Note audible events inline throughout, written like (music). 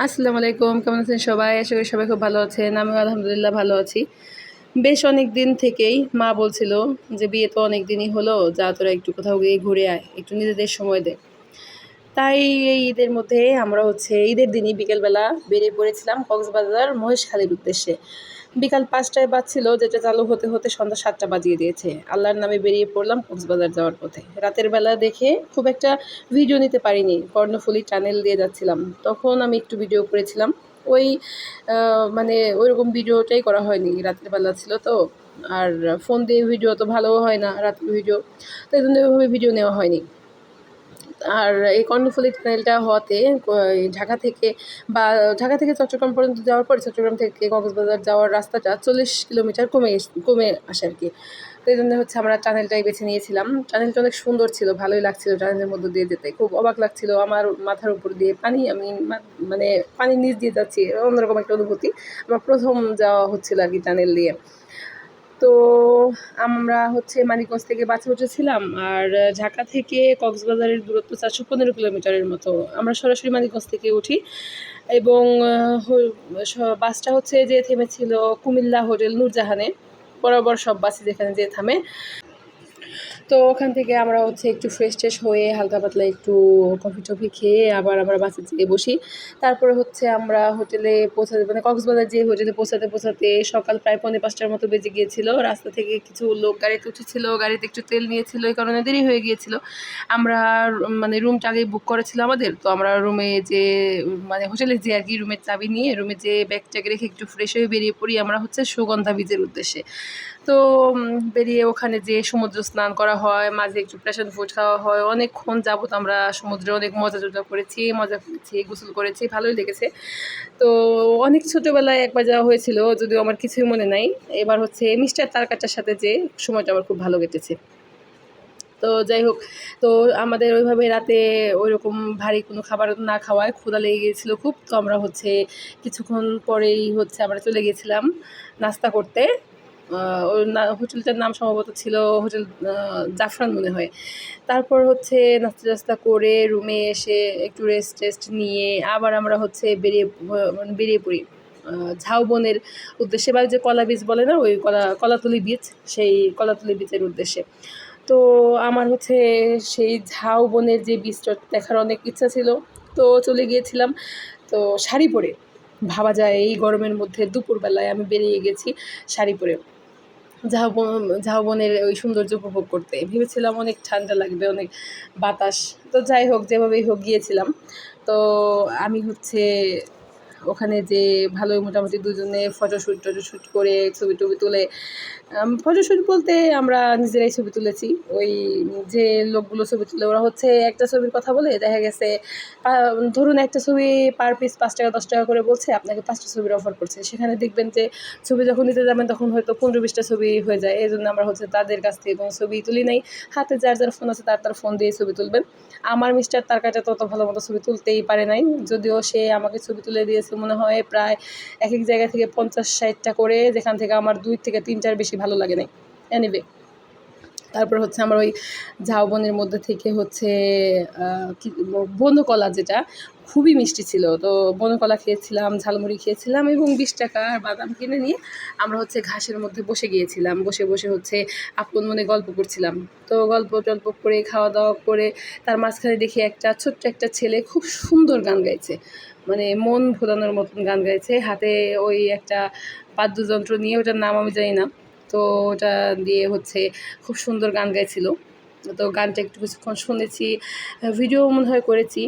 আসসালামু আলাইকুম, কেমন আছেন সবাই? আশা করি সবাই খুব ভালো আছেন, আমিও আলহামদুলিল্লাহ ভালো আছি। বেশ অনেক দিন থেকেই মা বলছিল যে বিয়ে তো অনেক দিনই হলো, যা তোরা একটু কোথাও গিয়ে ঘুরে আয়, একটু নিজেদের সময় দে। তাই এই ঈদের মধ্যে আমরা হচ্ছে ঈদের দিনই বিকেলবেলা বেরিয়ে পড়েছিলাম কক্সবাজার মহেশখালীর উদ্দেশ্যে। বিকাল পাঁচটায় বাজছিল, যেটা চালু হতে হতে সন্ধ্যা সাতটা বাজিয়ে দিয়েছে। আল্লাহর নামে বেরিয়ে পড়লাম কক্সবাজার যাওয়ার পথে। রাতের বেলা দেখে খুব একটা ভিডিও নিতে পারিনি, কর্ণফুলি টানেল দিয়ে যাচ্ছিলাম। তখন আমি একটু ভিডিও করেছিলাম। ওই মানে ওইরকম ভিডিওটাই করা হয়নি, রাতের বেলা ছিল তো। আর ফোন দিয়ে ভিডিও তো ভালোও হয় না, রাতের ভিডিও তো এই জন্য ওইভাবে ভিডিও নেওয়া হয়নি। আর এই কর্ণফুলী টানেলটা হওয়াতে ঢাকা থেকে বা ঢাকা থেকে চট্টগ্রাম পর্যন্ত যাওয়ার পরে চট্টগ্রাম থেকে কক্সবাজার যাওয়ার রাস্তাটা চল্লিশ কিলোমিটার কমে কমে আসে আর কি। তো এই জন্য হচ্ছে আমরা টানেলটাই বেছে নিয়েছিলাম। টানেলটা অনেক সুন্দর ছিল, ভালোই লাগছিল টানেলের মধ্যে দিয়ে যেতে। খুব অবাক লাগছিল, আমার মাথার উপর দিয়ে পানি, আমি মানে পানির নিচ দিয়ে যাচ্ছি, অন্যরকম একটা অনুভূতি। আমার প্রথম যাওয়া হচ্ছিল আর কি টানেল দিয়ে। তো আমরা হচ্ছে মানিকগঞ্জ থেকে বাসে উঠেছিলাম আর ঢাকা থেকে কক্সবাজারের দূরত্ব চারশো পনেরো কিলোমিটারের মতো। আমরা সরাসরি মানিকগঞ্জ থেকে উঠি এবং বাসটা হচ্ছে যে থেমেছিল কুমিল্লা হোটেল নূরজাহানে। বরাবর সব বাসে যেখানে যে থামে। তো ওখান থেকে আমরা হচ্ছে একটু ফ্রেশ ট্রেশ হয়ে হালকা পাতলা একটু কফি টফি খেয়ে আবার আমরা বাসে যেয়ে বসি। তারপরে হচ্ছে আমরা হোটেলে পৌঁছাতে মানে কক্সবাজার যে হোটেলে পৌঁছাতে পৌঁছাতে সকাল প্রায় পৌনে পাঁচটার মতো বেজে গিয়েছিল। রাস্তা থেকে কিছু লোক গাড়িতে উঠেছিল, গাড়িতে একটু তেল নিয়েছিল, এই কারণে দেরি হয়ে গিয়েছিল। আমরা মানে রুমটা আগে বুক করেছিল আমাদের। তো আমরা রুমে যে মানে হোটেলে যে আর কি রুমের চাবি নিয়ে রুমে যে ব্যাগটাকে রেখে একটু ফ্রেশ হয়ে বেরিয়ে পড়ি আমরা হচ্ছে সুগন্ধা বীজের উদ্দেশ্যে। তো বেরিয়ে ওখানে যে সমুদ্র স্নান করা হয়, মাঝে একটু প্রেশার ফুড খাওয়া হয়। অনেকক্ষণ যাবত আমরা সমুদ্রে অনেক মজা টজা করেছি, মজা করেছি, গোসল করেছি, ভালোই লেগেছে। তো, অনেক ছোটোবেলায় একবার যাওয়া হয়েছিল, যদিও আমার কিছুই মনে নাই। এবার হচ্ছে মিস্টার তারকাটার সাথে যে সময়টা আমার খুব ভালো কেটেছে। তো, যাই হোক, তো আমাদের ওইভাবে রাতে ওইরকম ভারী কোনো খাবার না খাওয়ায় ক্ষুধা লেগে গিয়েছিল খুব। তো আমরা হচ্ছে কিছুক্ষণ পরেই হচ্ছে আমরা চলে গেছিলাম নাস্তা করতে। না- হোটেলটার নাম সম্ভবত ছিল হোটেল জাফরান মনে হয়। তারপর হচ্ছে নাস্তা টাস্তা করে রুমে এসে একটু রেস্ট টেস্ট নিয়ে আবার আমরা হচ্ছে বেরিয়ে বেরিয়ে পড়ি। ঝাউবনের উদ্দেশ্যে, বা যে কলা বীজ বলে না, ওই কলা, কলাতলি বীচ সেই কলাতলি বীচের উদ্দেশ্যে। তো আমার হচ্ছে সেই ঝাউবনের যে বীজটা দেখার অনেক ইচ্ছা ছিল। তো চলে গিয়েছিলাম, তো শাড়ি পরে। ভাবা যায় এই গরমের মধ্যে দুপুরবেলায় আমি বেরিয়ে গেছি শাড়ি পরে। ঝাউবন, ঝাউবনের ওই সৌন্দর্য উপভোগ করতে। ভেবেছিলাম অনেক ঠান্ডা লাগবে, অনেক বাতাস। তো যাই হোক, যেভাবেই হোক গিয়েছিলাম। তো আমি হচ্ছে ওখানে যে ভালোই মোটামুটি দুজনে ফটোশ্যুট টটোশ্যুট করে ছবি টবি তুলে ফটোশ্যুট বলতে আমরা নিজেরাই ছবি তুলেছি। ওই যে লোকগুলো ছবি তুলে, ওরা হচ্ছে একটা ছবির কথা বলে, দেখা গেছে ধরুন একটা ছবি পার পিস পাঁচ টাকা, দশ টাকা করে বলছে, আপনাকে পাঁচটা ছবির অফার করছে। সেখানে দেখবেন যে ছবি যখন নিতে যাবেন, তখন হয়তো পনেরো বিশটা ছবি হয়ে যায়। এই জন্য আমরা হচ্ছে তাদের কাছ থেকে কোনো ছবি তুলি নাই। হাতে যার যার ফোন আছে, তার তার ফোন দিয়ে ছবি তুলবেন। আমার মিস্টার তার কাছে তত ভালো মতো ছবি তুলতেই পারে নাই। যদিও সে আমাকে ছবি তুলে দিয়েছে, মনে হয় প্রায় এক এক জায়গা থেকে পঞ্চাশ, ষাটটা করে, যেখান থেকে আমার দুই থেকে তিনটার বেশি ভালো লাগে নাই। এনিওয়ে তারপর হচ্ছে আমার ওই ঝাউবনের মধ্যে থেকে হচ্ছে বনকলা যেটা খুবই মিষ্টি ছিল। তো বনকলা খেয়েছিলাম, ঝালমুড়ি খেয়েছিলাম এবং বিশ টাকার বাদাম কিনে নিয়ে আমরা হচ্ছে ঘাসের মধ্যে বসে গিয়েছিলাম। বসে বসে হচ্ছে আপন মনে গল্প করছিলাম। তো গল্প টল্প করে, খাওয়া দাওয়া করে তার মাঝখানে দেখি একটা ছোট্ট একটা ছেলে খুব সুন্দর গান গাইছে। মানে মন ভোলানোর মতন গান গাইছে। হাতে ওই একটা বাদ্যযন্ত্র নিয়ে, ওটার নাম আমি জানি না। তো ওটা দিয়ে হচ্ছে খুব সুন্দর গান গাইছিল। তো গানটা একটু কিছুক্ষণ শুনেছি, ভিডিও মনে হয় করেছি।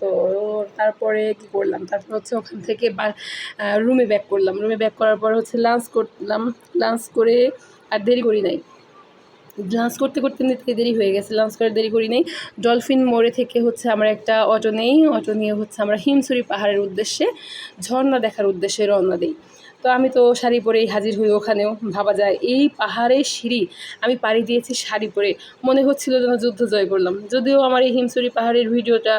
তো তারপরে কি করলাম? তারপর হচ্ছে ওখান থেকে রুমে ব্যাক করলাম। রুমে ব্যাক করার পর হচ্ছে লাঞ্চ করলাম। লাঞ্চ করে আর দেরি করি নাই। লাঞ্চ করতে করতে এমনিতে দেরি হয়ে গেছে। লাঞ্চ করে দেরি করি নেই। ডলফিন মোড়ে থেকে হচ্ছে আমরা একটা অটো নেই। অটো নিয়ে হচ্ছে আমরা হিমছড়ি পাহাড়ের উদ্দেশ্যে ঝর্ণা দেখার উদ্দেশ্যে রওনা দিই। তো আমি তো শাড়ি পরেই হাজির হই ওখানেও। ভাবা যায়, এই পাহাড়ে সিঁড়ি, আমি পাড়ি দিয়েছি শাড়ি পরে। মনে হচ্ছিল যেন যুদ্ধ জয় করলাম। যদিও আমার এই হিমসুরি পাহাড়ের ভিডিওটা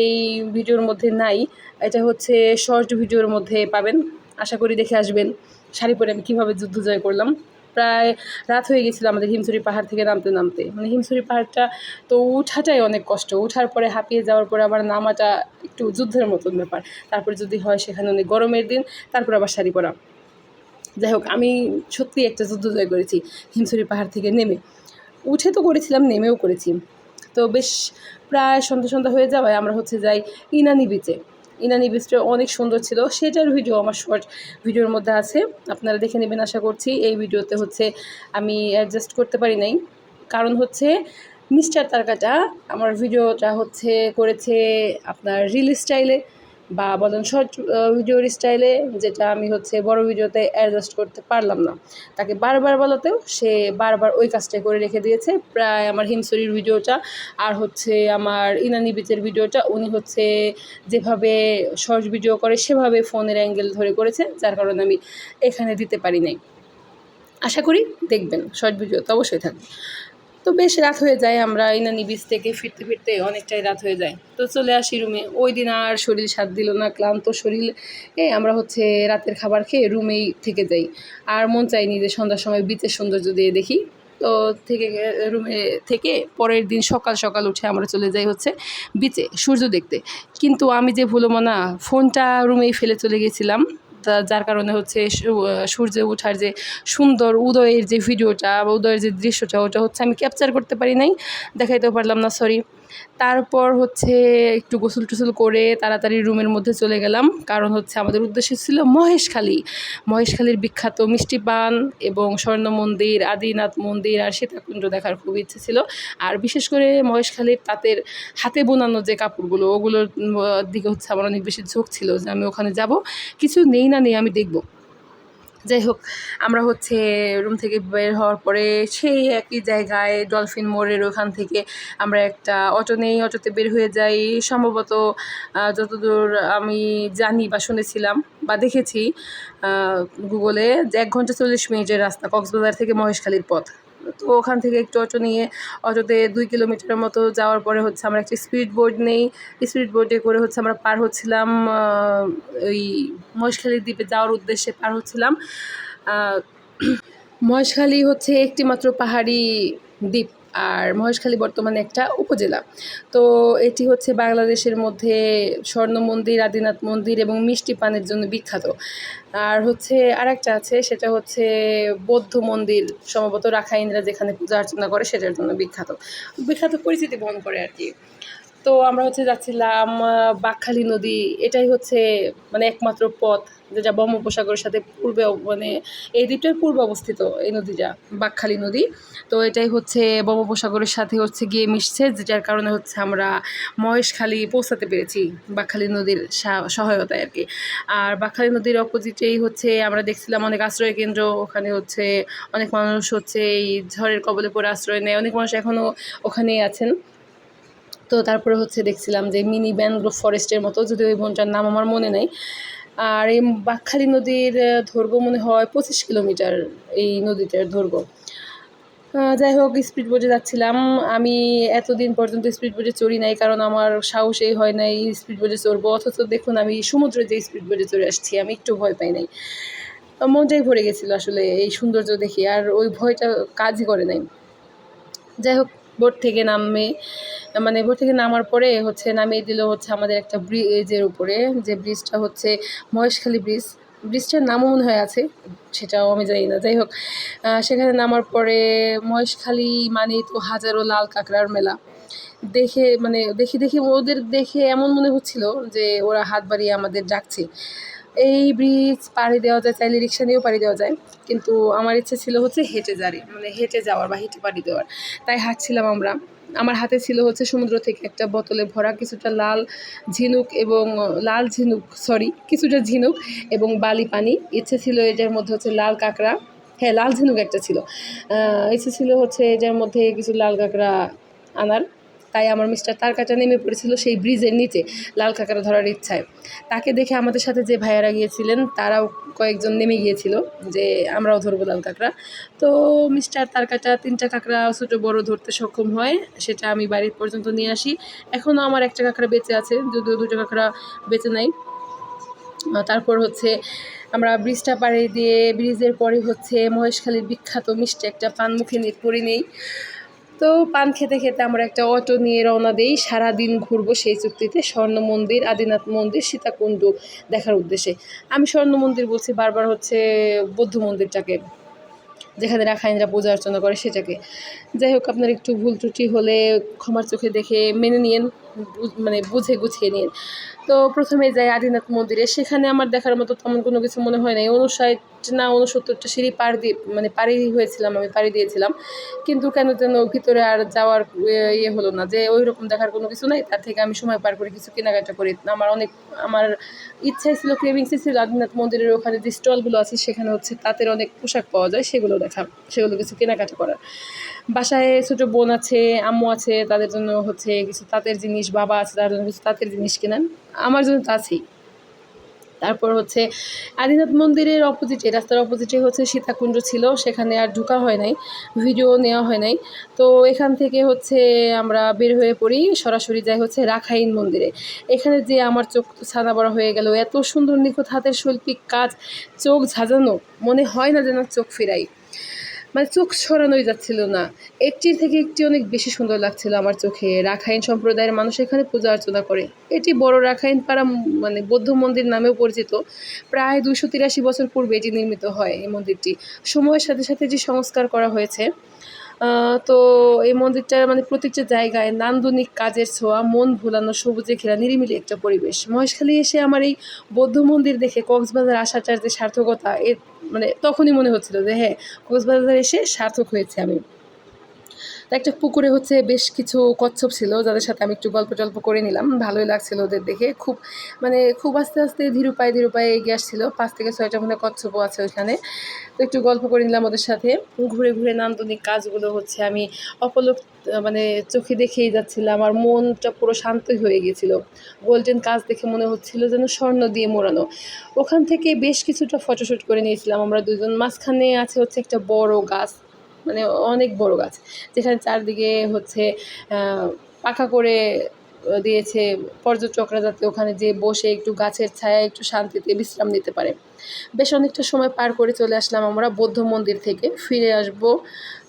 এই ভিডিওর মধ্যে নাই, এটা হচ্ছে শর্ট ভিডিওর মধ্যে পাবেন। আশা করি দেখে আসবেন, শাড়ি পরে আমি কীভাবে যুদ্ধ জয় করলাম। প্রায় রাত হয়ে গেছিল আমাদের হিমছড়ি পাহাড় থেকে নামতে নামতে। মানে হিমছড়ি পাহাড়টা তো উঠাটাই অনেক কষ্ট। উঠার পরে হাঁপিয়ে যাওয়ার পরে আবার নামাটা একটু যুদ্ধের মতন ব্যাপার। তারপরে যদি হয় সেখানে অনেক গরমের দিন, তারপর আবার শাড়ি পরা। যাই হোক, আমি সত্যি একটা যুদ্ধ জয় করেছি হিমছড়ি পাহাড় থেকে নেমে। উঠে তো করেছিলাম, নেমেও করেছি। তো বেশ প্রায় সন্ধ্যা সন্ধ্যা হয়ে যাওয়ায় আমরা হচ্ছে যাই ইনানি বিচে ইনানি বিচটা অনেক সুন্দর ছিল। সেটার ভিডিও আমার শর্ট ভিডিওর মধ্যে আছে। আপনারা দেখে নেবেন, আশা করছি এই ভিডিওতে হচ্ছে আমি অ্যাডজাস্ট করতে পারি নাই। কারণ হচ্ছে মিস্টার তারকাটা আমার ভিডিওটা হচ্ছে করেছে আপনার রিল স্টাইলে বা বলেন শর্ট ভিডিওর স্টাইলে যেটা আমি হচ্ছে বড় ভিডিওতে অ্যাডজাস্ট করতে পারলাম না। তাকে বারবার বলাতেও সে বারবার ওই কাজটাই করে রেখে দিয়েছে। প্রায় আমার হিমসরির ভিডিওটা আর হচ্ছে আমার ইনানি বিচের ভিডিওটা উনি হচ্ছে যেভাবে শর্ট ভিডিও করে সেভাবে ফোনের অ্যাঙ্গেল ধরে করেছে, যার কারণে আমি এখানে দিতে পারি নাই। আশা করি দেখবেন শর্ট ভিডিও তো অবশ্যই থাকবে। তো বেশ রাত হয়ে যায়, আমরা ইনানি বিচ থেকে ফিরতে ফিরতে অনেকটাই রাত হয়ে যায়। তো চলে আসি রুমে ওই দিন আর শরীর সাথ দিল না, ক্লান্ত শরীর। এ, আমরা হচ্ছে রাতের খাবার খেয়ে রুমেই থেকে যাই। আর মন চাইনি যে সন্ধ্যার সময় বিচের সৌন্দর্য দিয়ে দেখি। তো থেকে রুমে থেকে পরের দিন সকাল সকাল উঠে আমরা চলে যাই হচ্ছে বিচে সূর্য দেখতে। কিন্তু আমি যে ভুলো মানা ফোনটা রুমেই ফেলে চলে গেছিলাম। যার কারণে হচ্ছে সূর্য ওঠার যে সুন্দর উদয়ের যে ভিডিওটা বা উদয়ের যে দৃশ্যটা, ওটা হচ্ছে আমি ক্যাপচার করতে পারি নাই, দেখাইতেও পারলাম না সরি তারপর হচ্ছে একটু গোসল টুসল করে তাড়াতাড়ি রুমের মধ্যে চলে গেলাম। কারণ হচ্ছে আমাদের উদ্দেশ্য ছিল মহেশখালী। মহেশখালীর বিখ্যাত মিষ্টি পান এবং স্বর্ণ মন্দির, আদিনাথ মন্দির আর সীতাকুণ্ড দেখার খুব ইচ্ছে ছিল। আর বিশেষ করে মহেশখালীর তাঁতের হাতে বোনানো যে কাপড়গুলো, ওগুলোর দিকে হচ্ছে আমার অনেক বেশি ঝোঁক ছিল যে আমি ওখানে যাব। কিছু নেই না নেই আমি দেখব। যাই হোক আমরা হচ্ছে রুম থেকে বের হওয়ার পরে সেই একই জায়গায় ডলফিন মোড়ের ওখান থেকে আমরা একটা অটো নেই, অটোতে বের হয়ে যাই। সম্ভবত যতদূর আমি জানি বা শুনেছিলাম বা দেখেছি গুগলে এক ঘণ্টা চল্লিশ মিনিটের রাস্তা কক্সবাজার থেকে মহেশখালীর পথ। তো ওখান থেকে একটু অটো নিয়ে অটোতে দুই কিলোমিটারের মতো যাওয়ার পরে হচ্ছে আমরা একটা স্পিড বোর্ড নেই। স্পিড বোর্ডে করে হচ্ছে আমরা পার হচ্ছিলাম ওই মহেশখালী দ্বীপে যাওয়ার উদ্দেশ্যে পার হচ্ছিলাম। (clears throat) মহেশখালী হচ্ছে একটি মাত্র পাহাড়ি দ্বীপ। আর মহেশখালী বর্তমানে একটা উপজেলা। তো এটি হচ্ছে বাংলাদেশের মধ্যে স্বর্ণ মন্দির, আদিনাথ মন্দির এবং মিষ্টি পানের জন্য বিখ্যাত। আর হচ্ছে আরেকটা আছে, সেটা হচ্ছে বৌদ্ধ মন্দির, সম্ভবত রাখাইনরা যেখানে পূজা অর্চনা করে সেটার জন্য বিখ্যাত। বিখ্যাত পরিচিতি বহন করে আর কি। তো আমরা হচ্ছে যাচ্ছিলাম বাকখালী নদী। এটাই হচ্ছে মানে একমাত্র পথ যেটা বঙ্গোপসাগরের সাথে পূর্বে মানে এই দ্বীপটার পূর্বে অবস্থিত এই নদীটা, বাকখালী নদী। তো এটাই হচ্ছে বঙ্গোপসাগরের সাথে হচ্ছে গিয়ে মিশছে, যেটার কারণে হচ্ছে আমরা মহেশখালী পৌঁছাতে পেরেছি বাকখালী নদীর সহায়তায় আর কি। আর বাকখালী নদীর অপোজিটেই হচ্ছে আমরা দেখছিলাম অনেক আশ্রয় কেন্দ্র, ওখানে হচ্ছে অনেক মানুষ হচ্ছে এই ঝড়ের কবলে পড়ে আশ্রয় নেয়। অনেক মানুষ এখনও ওখানেই আছেন। তো তারপরে হচ্ছে দেখছিলাম যে মিনি ম্যানগ্রোভ ফরেস্টের মতো যদি ওই বনটার নাম আমার মনে নেই। আর এই বাকখালী নদীর দৈর্ঘ্য মনে হয় পঁচিশ কিলোমিটার এই নদীটার দৈর্ঘ্য যাই হোক স্পিড বোটে যাচ্ছিলাম। আমি এতদিন পর্যন্ত স্পিড বোটে চড়ি নাই, কারণ আমার সাহসই হয় নাই স্পিড বোটে চড়বো। অথচ দেখুন, আমি সমুদ্রে যে স্পিড বোটে চড়ে আসছি, আমি একটু ভয় পাই নাই। মনটাই ভরে গেছিল আসলে এই সৌন্দর্য দেখে, আর ওই ভয়টা কাজই করে নাই। যাই হোক বোট থেকে নামে মানে বোট থেকে নামার পরে হচ্ছে নামিয়ে দিল হচ্ছে আমাদের একটা ব্রিজের উপরে, যে ব্রিজটা হচ্ছে মহেশখালী ব্রিজ ব্রিজটার নামও মনে হয় আছে, সেটাও আমি জানি না। যাই হোক সেখানে নামার পরে মহেশখালী মানেই তো হাজারো লাল কাঁকড়ার মেলা। দেখে মানে দেখি দেখি ওদের দেখে এমন মনে হচ্ছিল যে ওরা হাত বাড়িয়ে আমাদের ডাকছে। এই ব্রিজ পাড়ি দেওয়া যায়, চাইলে রিক্সা নিয়েও পাড়ি দেওয়া যায়। কিন্তু আমার ইচ্ছে ছিল হচ্ছে হেঁটে যারে মানে হেঁটে যাওয়ার বা হেঁটে পাড়ি দেওয়ার। তাই হাঁটছিলাম আমরা। আমার হাতে ছিল হচ্ছে সমুদ্র থেকে একটা বোতলে ভরা কিছুটা লাল ঝিনুক এবং, লাল ঝিনুক সরি কিছুটা ঝিনুক এবং বালি পানি। ইচ্ছে ছিল এটার মধ্যে হচ্ছে লাল কাঁকড়া হ্যাঁ লাল ঝিনুক একটা ছিল। ইচ্ছে ছিল হচ্ছে এটার মধ্যে কিছু লাল কাঁকড়া আনার। তাই আমার মিস্টার তার কাটা নেমে পড়েছিল সেই ব্রিজের নিচে, লাল কাঁকড়া ধরার ইচ্ছায়। তাকে দেখে আমাদের সাথে যে ভাইয়ারা গিয়েছিলেন, তারাও কয়েকজন নেমে গিয়েছিল যে আমরাও ধরবো লাল কাঁকড়া তো মিস্টার তার কাটা তিনটা কাঁকড়া ছোটো, বড় ধরতে সক্ষম হয়, সেটা আমি বাড়ির পর্যন্ত নিয়ে আসি। এখনও আমার একটা কাঁকড়া বেঁচে আছে, যদিও দুটো কাঁকড়া বেঁচে নাই। তারপর হচ্ছে আমরা ব্রিজটা পাড়ে দিয়ে ব্রিজের পরে হচ্ছে মহেশখালীর বিখ্যাত মিষ্টি একটা পান মুখে নিয়ে পরে নেই। তো পান খেতে খেতে আমরা একটা অটো নিয়ে রওনা দিই। সারাদিন ঘুরবো সেই চুক্তিতে স্বর্ণ মন্দির, আদিনাথ মন্দির, সীতাকুণ্ড দেখার উদ্দেশ্যে। আমি স্বর্ণ মন্দির বলছি, বারবার হচ্ছে বৌদ্ধ মন্দিরটাকে, যেখানে রাখাইনরা পূজা অর্চনা করে সেটাকে। যাই হোক, আপনার একটু ভুল ত্রুটি হলে ক্ষমার চোখে দেখে মেনে বু- মানে বুঝে গুছিয়ে নিন। তো প্রথমে যাই আদিনাথ মন্দিরে, সেখানে আমার দেখার মতো তেমন কোনো কিছু মনে হয় নাই। উনষাট না উনসত্তরটা সিঁড়ি পার দিয়ে মানে পাড়ি হয়েছিলাম, আমি পাড়ি দিয়েছিলাম। কিন্তু কেন যেন ভিতরে আর যাওয়ার ইয়ে হলো না যে ওই রকম দেখার কোনো কিছু নাই। তার থেকে আমি সময় পার করে কিছু কেনাকাটা করি। আমার অনেক, আমার ইচ্ছাই ছিল, ক্রেভিংসই ছিল আদিনাথ মন্দিরের ওখানে যে স্টলগুলো আছে, সেখানে হচ্ছে তাঁতের অনেক পোশাক পাওয়া যায়, সেগুলো দেখা, সেগুলো কিছু কেনাকাটা করার। বাসায় ছোটো বোন আছে, আম্মু আছে, তাদের জন্য হচ্ছে কিছু তাঁতের জিনিস বাবা আছে, তার জন্য কিছু তাঁতের জিনিস কেনেন। আমার জন্য তো আছেই তারপর হচ্ছে আদিনাথ মন্দিরের অপোজিটে রাস্তার অপোজিটে হচ্ছে সীতাকুণ্ড ছিল, সেখানে আর ঢোকা হয় নাই ভিডিও নেওয়া হয় নাই। তো এখান থেকে হচ্ছে আমরা বের হয়ে পড়ি, সরাসরি যাই হচ্ছে রাখাইন মন্দিরে। এখানে যে আমার চোখ ছানা বড়া হয়ে গেল, এত সুন্দর নিখুঁত হাতের শৈল্পিক কাজ, চোখ ঝাঁঝানো, মনে হয় না যেন চোখ ফিরাই। মানে চোখ সরানোই যাচ্ছিল না। একটির থেকে একটি অনেক বেশি সুন্দর লাগছিল আমার চোখে। রাখাইন সম্প্রদায়ের মানুষ এখানে পূজা অর্চনা করে। এটি বড় রাখাইন পাড়া মানে বৌদ্ধ মন্দির নামেও পরিচিত। প্রায় দুশো তিরাশি বছর পূর্বে এটি নির্মিত হয় এই মন্দিরটি। সময়ের সাথে সাথে এটি সংস্কার করা হয়েছে। তো এই মন্দিরটার মানে প্রত্যেকটা জায়গায় নান্দনিক কাজের ছোঁয়া, মন ভোলানো, সবুজে ঘেরা নিরিমিলি একটা পরিবেশ। মহেশখালী এসে আমার এই বৌদ্ধ মন্দির দেখে কক্সবাজার আসাটার যে সার্থকতা, এর মানে তখনই মনে হচ্ছিল যে হ্যাঁ কক্সবাজার এসে সার্থক হয়েছে আমি। তো একটা পুকুরে হচ্ছে বেশ কিছু কচ্ছপ ছিল, যাদের সাথে আমি একটু গল্প টল্প করে নিলাম। ভালোই লাগছিল ওদের দেখে। খুব মানে খুব আস্তে আস্তে ধীরু পায়ে ধীরু পায়ে এগিয়ে আসছিল। পাঁচ থেকে ছয়টা মনে কচ্ছপও আছে ওইখানে। তো একটু গল্প করে নিলাম ওদের সাথে। ঘুরে ঘুরে নান্দনিক কাজগুলো হচ্ছে আমি অপলক মানে চোখে দেখেই যাচ্ছিলাম। আমার মনটা পুরো শান্তই হয়ে গিয়েছিল। গোল্ডেন কাজ দেখে মনে হচ্ছিল যেন স্বর্ণ দিয়ে মোড়ানো। ওখান থেকে বেশ কিছুটা ফটোশ্যুট করে নিয়েছিলাম আমরা দুজন। মাঝখানে আছে হচ্ছে একটা বড় গাছ। মানে অনেক বড় গাছ। যেখানে চারদিকে হচ্ছে পাখা করে দিয়েছে পর্যটকরা যাতে ওখানে যে বসে একটু গাছের ছায়া, একটু শান্তিতে বিশ্রাম নিতে পারে। বেশ অনেকটা সময় পার করে চলে আসলাম আমরা বৌদ্ধ মন্দির থেকে, ফিরে আসব।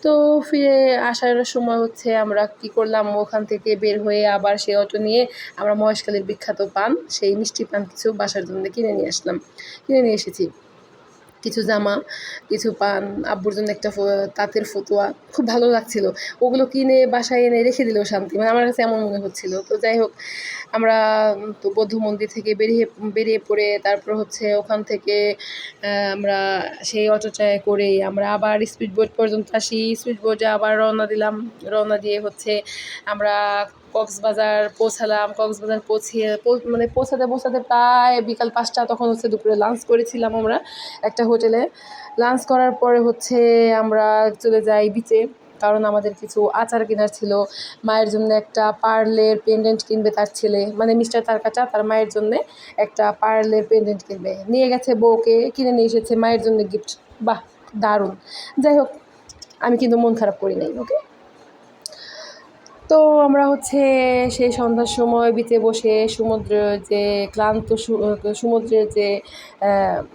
তো ফিরে আসার সময় হচ্ছে আমরা কি করলাম, ওখান থেকে বের হয়ে আবার সেই অটো নিয়ে আমরা মহেশখালীর বিখ্যাত পান, সেই মিষ্টি পান কিছু বাসার জন্য কিনে নিয়ে আসলাম। কিনে নিয়ে এসেছি। কিছু জামা, কিছু পান, আব্বুর জন্য একটা তাঁতের ফতুয়া, খুব ভালো লাগছিল। ওগুলো কিনে বাসায় এনে রেখে দিলেও শান্তি। মানে আমার কাছে এমন মনে হচ্ছিল। তো যাই হোক আমরা তো বৌদ্ধ মন্দির থেকে বেরিয়ে বেরিয়ে পড়ে তারপর হচ্ছে ওখান থেকে আমরা সেই অটোটায় করে আমরা আবার স্পিড বোট পর্যন্ত আসি। স্পিড বোটে আবার রওনা দিলাম। রওনা দিয়ে হচ্ছে আমরা কক্সবাজার পৌঁছালাম। কক্সবাজার পৌঁছিয়ে মানে পৌঁছাতে পৌঁছাতে প্রায় বিকাল পাঁচটা তখন হচ্ছে দুপুরে লাঞ্চ করেছিলাম আমরা একটা হোটেলে। লাঞ্চ করার পরে হচ্ছে আমরা চলে যাই বিচে কারণ আমাদের কিছু আচার কেনার ছিল। মায়ের জন্য একটা পার্লের পেন্ডেন্ট কিনবে তার ছেলে। মানে মিস্টার তার কাছা তার মায়ের জন্য একটা পার্লের পেন্ডেন্ট কিনবে। নিয়ে গেছে বউকে, কিনে নিয়ে এসেছে মায়ের জন্য গিফট বাহ, দারুণ। যাই হোক, আমি কিন্তু মন খারাপ করি নাই ওকে তো আমরা হচ্ছে সেই সন্ধ্যার সময় বিতে বসে সমুদ্রের যে ক্লান্ত সমুদ্রের যে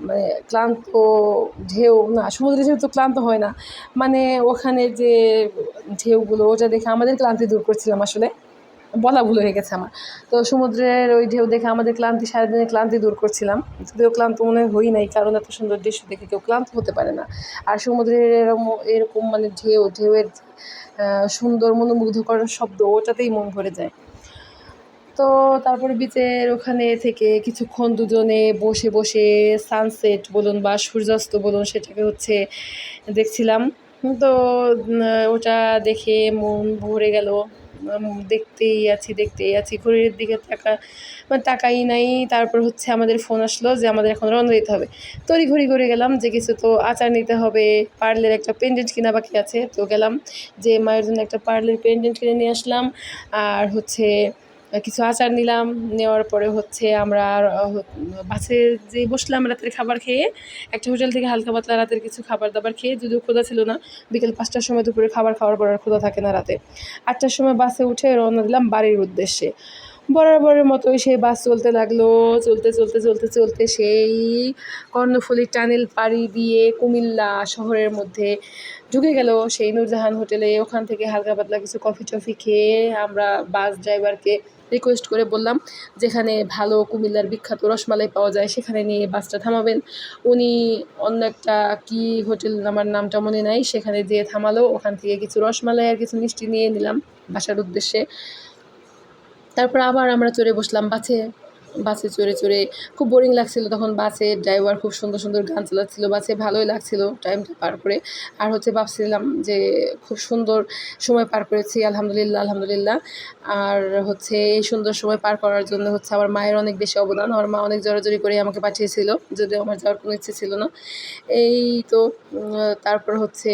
মানে ক্লান্ত ঢেউ, না, সমুদ্রে যেহেতু ক্লান্ত হয় না মানে ওখানে যে ঢেউগুলো, ওটা দেখে আমাদের ক্লান্তি দূর করছিলাম আসলে। বলা ভুল হয়ে গেছে আমার। তো সমুদ্রের ওই ঢেউ দেখে আমাদের ক্লান্তি সারাদিনের ক্লান্তি দূর করছিলাম। যদিও ক্লান্ত মনে হই নাই, কারণ এত সুন্দর দৃশ্য দেখে কেউ ক্লান্ত হতে পারে না। আর সমুদ্রের এরকম এরকম মানে ঢেউ, ঢেউয়ের সুন্দর মনোমুগ্ধকর শব্দ, ওটাতেই মন ভরে যায়। তো তারপরে বিচের ওখানে থেকে কিছুক্ষণ দুজনে বসে বসে সানসেট বলুন বা সূর্যাস্ত বলুন, সেটাকে হচ্ছে দেখছিলাম। তো ওটা দেখে মন ভরে গেল। দেখতেই আছি দেখতেই আছি। ঘড়ির দিকে তাকা মানে তাকাই নাই। তারপর হচ্ছে আমাদের ফোন আসলো যে আমাদের এখন রওনা দিতে হবে। তরি ঘড়ি ঘুরে গেলাম যে কিছু তো আচার নিতে হবে, পার্লের একটা পেন্ডেন্ট কিনা বাকি আছে। তো গেলাম যে মায়ের জন্য একটা পার্লের পেন্ডেন্ট কিনে নিয়ে আসলাম। আর হচ্ছে কিছু আচার নিলাম, নেওয়ার পরে হচ্ছে আমরা বাসে যে বসলাম রাতের খাবার খেয়ে, একটা হোটেল থেকে হালকা পাতলা রাতের কিছু খাবার দাবার খেয়ে, যদিও ক্ষুধা ছিল না, বিকেল পাঁচটার সময় দুপুরে খাবার খাওয়ার পর আর ক্ষুধা থাকে না রাতে। আটটার সময় বাসে উঠে রওনা দিলাম বাড়ির উদ্দেশ্যে। বরাবরের মতোই সেই বাস চলতে লাগল। চলতে চলতে চলতে চলতে সেই কর্ণফুলী টানেল পাড়ি দিয়ে কুমিল্লা শহরের মধ্যে ঢুকে গেল সেই নূরজাহান হোটেলে। ওখান থেকে হালকা পাতলা কিছু কফি টফি খেয়ে আমরা বাস ড্রাইভারকে রিকোয়েস্ট করে বললাম, যেখানে ভালো কুমিল্লার বিখ্যাত রসমালাই পাওয়া যায় সেখানে নিয়ে বাসটা থামাবেন। উনি অন্য একটা কি হোটেল, আমার নামটা মনে নাই, সেখানে যেয়ে থামালো। ওখান থেকে কিছু রসমালাই আর কিছু মিষ্টি নিয়ে নিলাম বাসার উদ্দেশ্যে। তারপর আবার আমরা চড়ে বসলাম বাসে। বাসে চড়ে চড়ে খুব বোরিং লাগছিল তখন বাসে ড্রাইভার খুব সুন্দর সুন্দর গান চালাচ্ছিল, বাসে ভালোই লাগছিল টাইমটা পার করে। আর হচ্ছে ভাবছিলাম যে খুব সুন্দর সময় পার করেছি, আলহামদুলিল্লাহ আলহামদুলিল্লাহ। আর হচ্ছে এই সুন্দর সময় পার করার জন্য হচ্ছে আমার মায়ের অনেক বেশি অবদান, আমার মা অনেক জোরাজোরি করে আমাকে পাঠিয়েছিল, যদিও আমার যাওয়ার কোনো ইচ্ছে ছিল না। এই তো তারপর হচ্ছে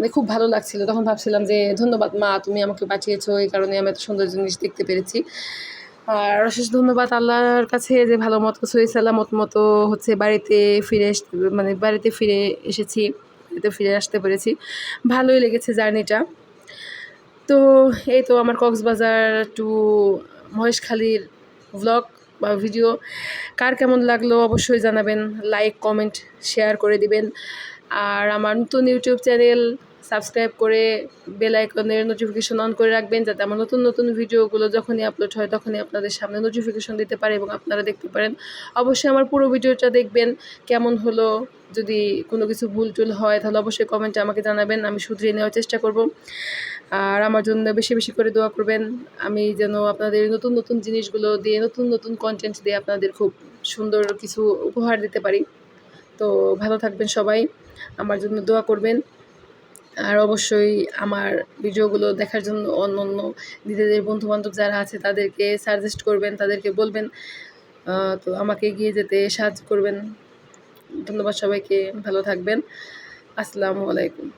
মানে খুব ভালো লাগছিল। তখন ভাবছিলাম যে, ধন্যবাদ মা, তুমি আমাকে পাঠিয়েছো, এই কারণে আমি এত সুন্দর জিনিস দেখতে পেরেছি। আর অশেষ ধন্যবাদ আল্লাহর কাছে যে, ভালো মতো সালামত মতো হচ্ছে বাড়িতে ফিরে মানে বাড়িতে ফিরে এসেছি, বাড়িতে ফিরে আসতে পেরেছি। ভালোই লেগেছে জার্নিটা। তো এই তো আমার কক্সবাজার টু মহেশখালীর ব্লগ বা ভিডিও কার কেমন লাগল অবশ্যই জানাবেন লাইক কমেন্ট শেয়ার করে দিবেন। আর আমার নতুন ইউটিউব চ্যানেল সাবস্ক্রাইব করে বেল আইকনের নোটিফিকেশন অন করে রাখবেন, যাতে আমার নতুন নতুন ভিডিওগুলো যখনই আপলোড হয় তখনই আপনাদের সামনে নোটিফিকেশন দিতে পারে এবং আপনারা দেখতে পারেন। অবশ্যই আমার পুরো ভিডিওটা দেখবেন, কেমন হলো, যদি কোনো কিছু ভুল টুল হয় তাহলে অবশ্যই কমেন্টে আমাকে জানাবেন, আমি শুধরিয়ে নেওয়ার চেষ্টা করব। আর আমার জন্য বেশি বেশি করে দোয়া করবেন, আমি যেন আপনাদের নতুন নতুন জিনিসগুলো দিয়ে, নতুন নতুন কন্টেন্ট দিয়ে আপনাদের খুব সুন্দর কিছু উপহার দিতে পারি। তো ভালো থাকবেন সবাই, আমার জন্য দোয়া করবেন। আর অবশ্যই আমার ভিডিওগুলো দেখার জন্য অন্য অন্য নিজেদের বন্ধুবান্ধব যারা আছে, তাদেরকে সাজেস্ট করবেন, তাদেরকে বলবেন। তো আমাকে এগিয়ে যেতে সাহায্য করবেন। ধন্যবাদ সবাইকে, ভালো থাকবেন। আসসালামু আলাইকুম।